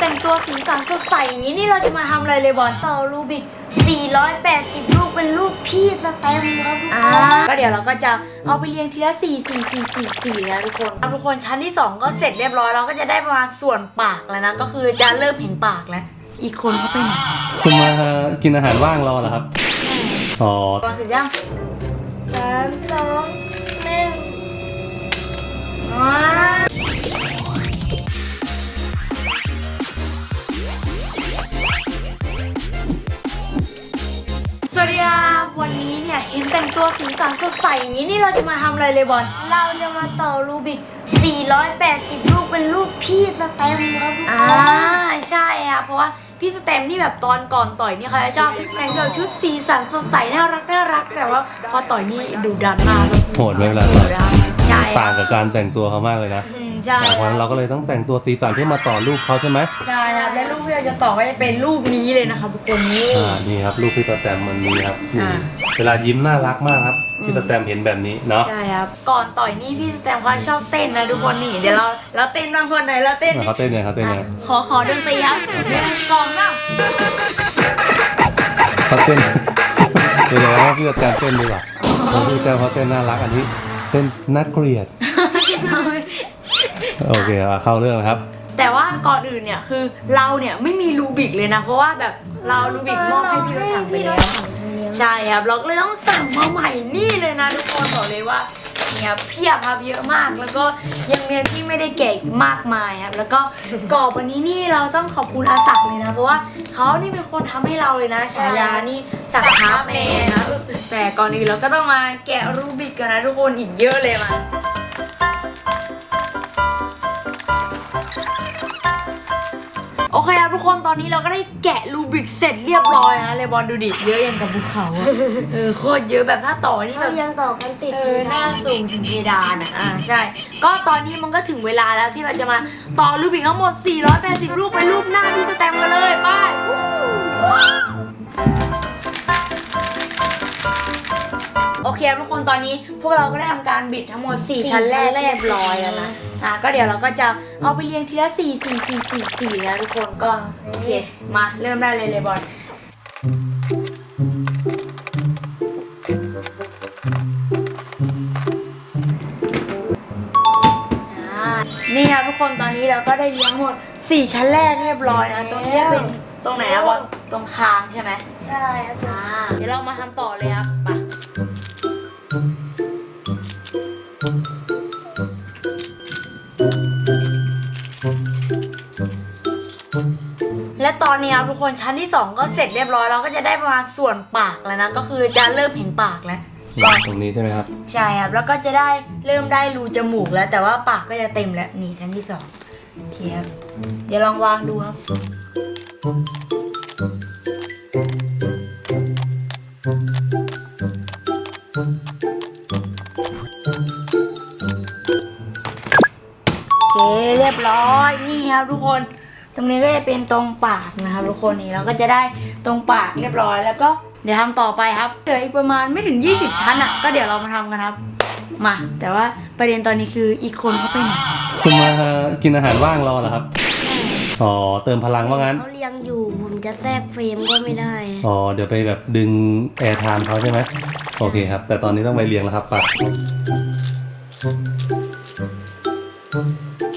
แต่งตัวสีสันสดใสอย่างนี้นี่เราจะมาทำอะไรเลยบอลต่อรูบิก 480 ลูกเป็นรูปพี่สแตมป์ครับทุกอ่าคนก็เดี๋ยวเราก็จะเอาไปเรียงทีละสี่สี่สี่สี่สี่นะทุกคนทุกคนชั้นที่สองก็เสร็จเรียบร้อยเราก็จะได้ประมาณส่วนปากแล้วนะ ก็คือจะเริ่มเห็นปากแล้ว อีกคนเขาไปไหนคุณมากินอาหารว่างรอเหรอครับอ๋อบอลเสร็จยังสามสองหนึ่งว้า นี้เนี่ยเห็นแต่งตัวสีสันสดใสอย่างนี้นี่เราจะมาทำอะไรเลยบอล เราจะมาต่อรูบิก 480 ลูกเป็นรูปพี่สแตมป์ครับทุกอ่าคนใช่ค่ะเพราะว่าพี่สเต็มนี่แบบตอนก่อนต่อยนี่เขาจะชอบแต่งตัวชุดสีสันสดใสน่ารักน่ารักแต่ว่าพอต่อยนี่ดุดันมากเลยโหดไหมเวลาโหต่อยดอะใช่ต่างกับการแต่งตัวเขามากเลยนะอืม ใช่แต่วันนั้นเราก็เลยต้องแต่งตัวสีสันเพื่อมาต่อรูปเขาใช่ไหมใช่ครับและรูปที่เราจะต่อก็จะเป็นรูปนี้เลยนะคะทุกคนนี่ อ่านี่ครับรูปพี่ตาแตมมันนี้ครับนี่อ่า เวลายิ้มน่ารักมากครับพี่ตาแตมเห็นแบบนี้เนาะใช่ครับ ก่อนต่อยนี่พี่สเต็มเขาชอบเต้นนะทุกคนนี่ เดี๋ยวเราเราเต้นบางคนไหนเราเต้นเขาเต้นไงเขาเต้นไงอะขอขอดนตรีครับหนึ่งสองสามเขาเต้นเดี๋ยวเราให้พี่ตาแตมเต้นดีกว่าเพราะพี่ตาแตมเขาเต้นน่ารักอันนี้เต้นน่าเกลียด โอเคอะเข้าเรื่องแล้วครับ แต่ว่าก่อนอื่นเนี่ยคือเราเนี่ยไม่มีรูบิกเลยนะ เพราะว่าแบบเรารูบิกมอบให้พี่รถถังไปแล้วใช่ครับเราก็เลยต้องสั่งมาใหม่นี่เลยนะทุกคนบอกเลยว่าเนี่ยเพียบครับเยอะมาก แล้วก็ยังมีที่ไม่ได้แกะอีกมากมายครับแล้วก็กรอบวันนี้นี่เราต้องขอบคุณอาศักดิ์เลยนะ เพราะว่าเขานี่เป็นคนทำให้เราเลยนะฉายานี่สักดิ์ฮาร์ปแมนนะแต่ก่อนอื่นเราก็ต้องมาแกะรูบิกกันนะทุกคนอีกเยอะเลยมา อนนี้เราก็ได้แกะรูบิกเสร็จเรียบร้อยนะเลยบอลดูดิเยอะอย่างกับภูเขาอะเออโคตรเยอะแบบถ้าต่อนี่แบเขาบ ยังต่อกันติดเอเลอยหน้าสูงถึงเพดานอะ อ่าใช่ ก็ตอนนี้มันก็ถึงเวลาแล้วที่เราจะมาต่อรูบิกทั้งหมด 480 รูปไปรูปหน้าที่สแตมป์กันเลย ไป โอเคครับทุกคนตอนนี้พวกเราก็ได้ทำการบิดทั้งหมด 4 ชั้นแรกเรียบร้อยแล้วนะอะก็เดี๋ยวเราก็จะเอาไปเรียงทีละ4 4 4 4 4นะทุกคนก็โอเคมาเริ่มได้เลยเลยบอลอ่านี่ครับทุกคนตอนนี้เราก็ได้เลี้ยงหมด 4 ชั้นแรกเรียบร้อยนะตรงนี้จะเป็นตรงไหนนะบอลตรงคางใช่ไหมใช่ครับอ่าเดี๋ยวเรามาทำต่อเลยครับไป และตอนนี้ครับทุกคนชั้นที่ 2 ก็เสร็จเรียบร้อยเราก็จะได้ประมาณส่วนปากแล้วนะก็คือจะเริ่มเห็นปากแล้วตรงนี้ใช่ไหมครับใช่ครับแล้วก็จะได้เริ่มได้รูจมูกแล้ว แต่ว่าปากก็จะเต็มแล้วนี่ชั้นที่สองโอเคครับเดี๋ยวลองวางดูครับโอเคเรียบร้อยนี่ครับทุกคน ตรงนี้ก็จะเป็นตรงปากนะครับทุกคนนี่เราก็จะได้ตรงปากเรียบร้อย แล้วก็เดี๋ยวทำต่อไปครับเหลืออีกประมาณไม่ถึง 20 ชั้นอะก็เดี๋ยวเรามาทำกันครับ มา แต่ว่าประเด็นตอนนี้คืออีกคนเขาไปไหนคุณมากินอาหารว่างรอเหรอครับอ๋อเติมพลังว่างั้น เขาเลี้ยงอยู่ผมจะแทรกเฟรมก็ไม่ได้ อ๋อเดี๋ยวไปแบบดึงแอร์ไทม์เขาใช่ไหมโอเคครับ แต่ตอนนี้ต้องไปเรียงแล้วครับไปโอ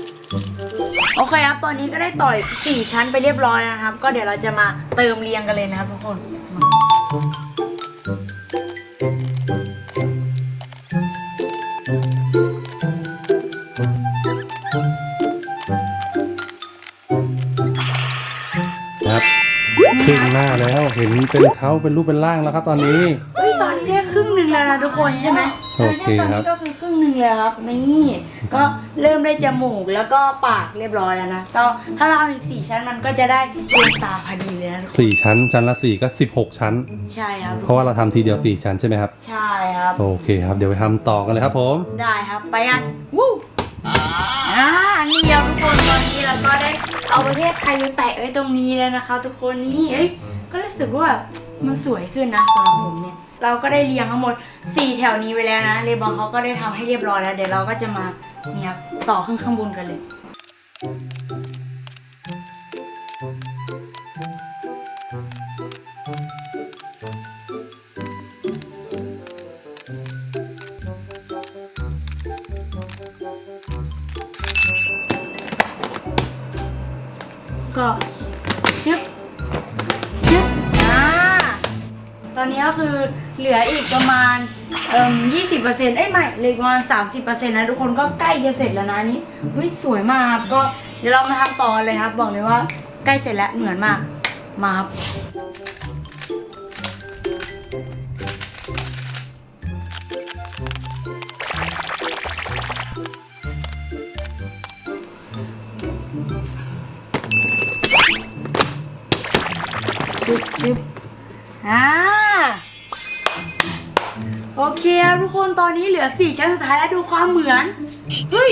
เคครับ ตอนนี้ก็ได้ต่อย4ชั้นไปเรียบร้อยแล้วนะครับ ก็เดี๋ยวเราจะมาเติมเรียงกันเลยนะครับทุกคนครับครึ่งหน้าแล้วเห็นเป็นเขาเป็นรูปเป็นร่างแล้วครับตอนนี้ แล้วนะทุกคนใช่ไหมโอเคครับตอนนี้ก็คือครึ่งหนึ่งแล้วครับ นี่ ก็เริ่มได้จมูกแล้วก็ปากเรียบร้อยแล้วนะต่อถ้าเราเอาอีกสี่ชั้นมันก็จะได้ดวงตาพอดีเลยนะทุกคนสี่ชั้น ชั้นละสี่ก็สิบหกชั้น ใช่ครับเพราะว่าเราทำทีเดียวสี่ชั้นใช่ไหมครับ ใช่ครับ โอเคครับ เดี๋ยวไปทำต่อกันเลยครับผม ได้ครับไปกันวู้อ่านี่ครับทุกคนตอนนี้เราก็ได้เอาประเทศไทยไปแปะไว้ตรงนี้แล้วนะคะ ทุกคนนี่เอ้ยก็รู้สึกว่าแบบมันสวยขึ้นนะสำหรับผมเนี่ย เราก็ได้เรียงทั้งหมด 4 แถวนี้ไว้แล้วนะเลบอนเขาก็ได้ทำให้เรียบร้อยแล้ว เดี๋ยวเราก็จะมาเนี่ยครับต่อขึ้นข้างบนกันเลยก็ อนนี้ก็คือเหลืออีกประมาณเอ่มยี่สิบเปอร์เซ็นต์เอ้ยไม่เหลืออกประมาณสามสิบเปอร์เซ็นต์นะทุกคนก็ใกล้จะเสร็จแล้วนะอันนี้วิสวยมากครับก็เดี๋ยวเรามาทำต่อเลยครับ บอกเลยว่าใกล้เสร็จแล้วเหมือนมากมาครับ โอเคครับทุกคนตอนนี้เหลือสี่ชั้นสุดท้ายแล้วดูความเหมือน เฮ้ย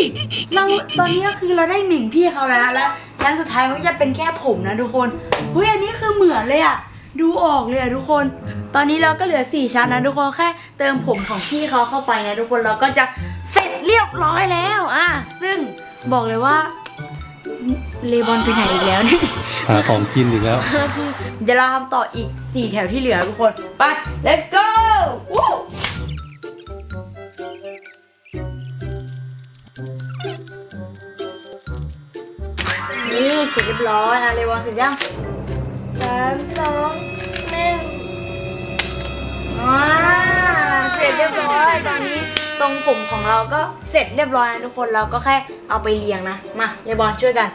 เราตอนนี้ก็คือเราได้หมิ่งพี่เขาแล้วนะแล้วชั้นสุดท้ายมันก็จะเป็นแค่ผมนะทุกคนเฮ้ยอันนี้คือเหมือนเลยอะดูออกเลยอะทุกคน ตอนนี้เราก็เหลือสี่ชั้นนะทุกคนแค่เติมผมของพี่เขาเข้าไปนะทุกคนเราก็จะเสร็จเรียบร้อยแล้วอะซึ่งบอกเลยว่าเลบอนไปไหนอีกแล้วเนี่ยหาของกินอีกแล้วก็คือเดี๋ยวเราทำต่ออีก 4 แถวที่เหลือทุกคน ไป let's go นี่เสร็จเรียบร้อยอะเรวอนเสร็จยังสามสองหนึ่งอ่าเสร็จเรียบร้อยตอนนี้ตรงผมของเราก็เสร็จเรียบร้อยนะทุกคนเราก็แค่เอาไปเรียงนะ มาเรบอนช่วยกัน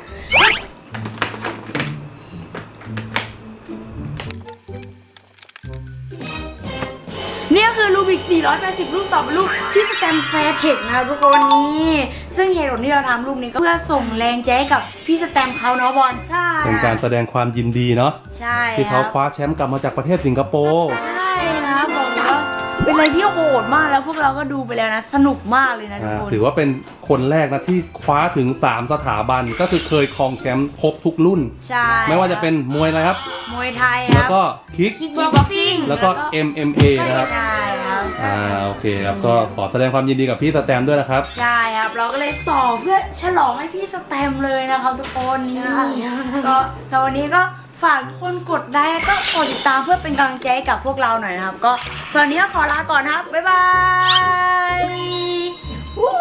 เนี่ยคือรูบิก 480 รูปต่อเป็นรูปที่สแตมแฟร์เทคนะคะทุกคนนี่ ซึ่งเหตุผลที่เราทำรูปนี้ก็เพื่อส่งแรงใจให้กับพี่สแตมเขาเนาะบอลใช่เป็นการแสดงความยินดีเนาะใช่ที่คเขารับคว้าแชมป์กลับมาจากประเทศสิงคโปร์ใช่ครับบอกเลยว่าเป็นอะไรที่โหดมากแล้วพวกเราก็ดูไปแล้วนะ สนุกมากเลยนะทุกอ่าคน ถือว่าเป็นคนแรกนะที่คว้าถึง 3 สถาบันก็คือเคยครองแชมป์ครบทุกรุ่น ใช่ไม่ว่าจะเป็นมวยนะครับ มวยไทยคแล้วรับก็คิก คิกบ็อกซิ่งแล้วก็ MMA นะครับ ใช่ครับ อ่าโอเคครับก็ขอแสดงความยินดีกับพี่สแตมด้วยนะครับ ใช่ครับ เราก็เลยต่อเพื่อฉลองให้พี่สแตมเลยนะครับทุกคนนี่ใช่ก็แต่วันนี้ก็ฝากทุกคนกดไลค์แล้วก็กดติดตามเพื่อเป็นกำลังใจให้กับพวกเราหน่อยนะครับ ก็ส่วนวันนี้ก็ขอลาก่อนนะครับบ๊ายบายวู้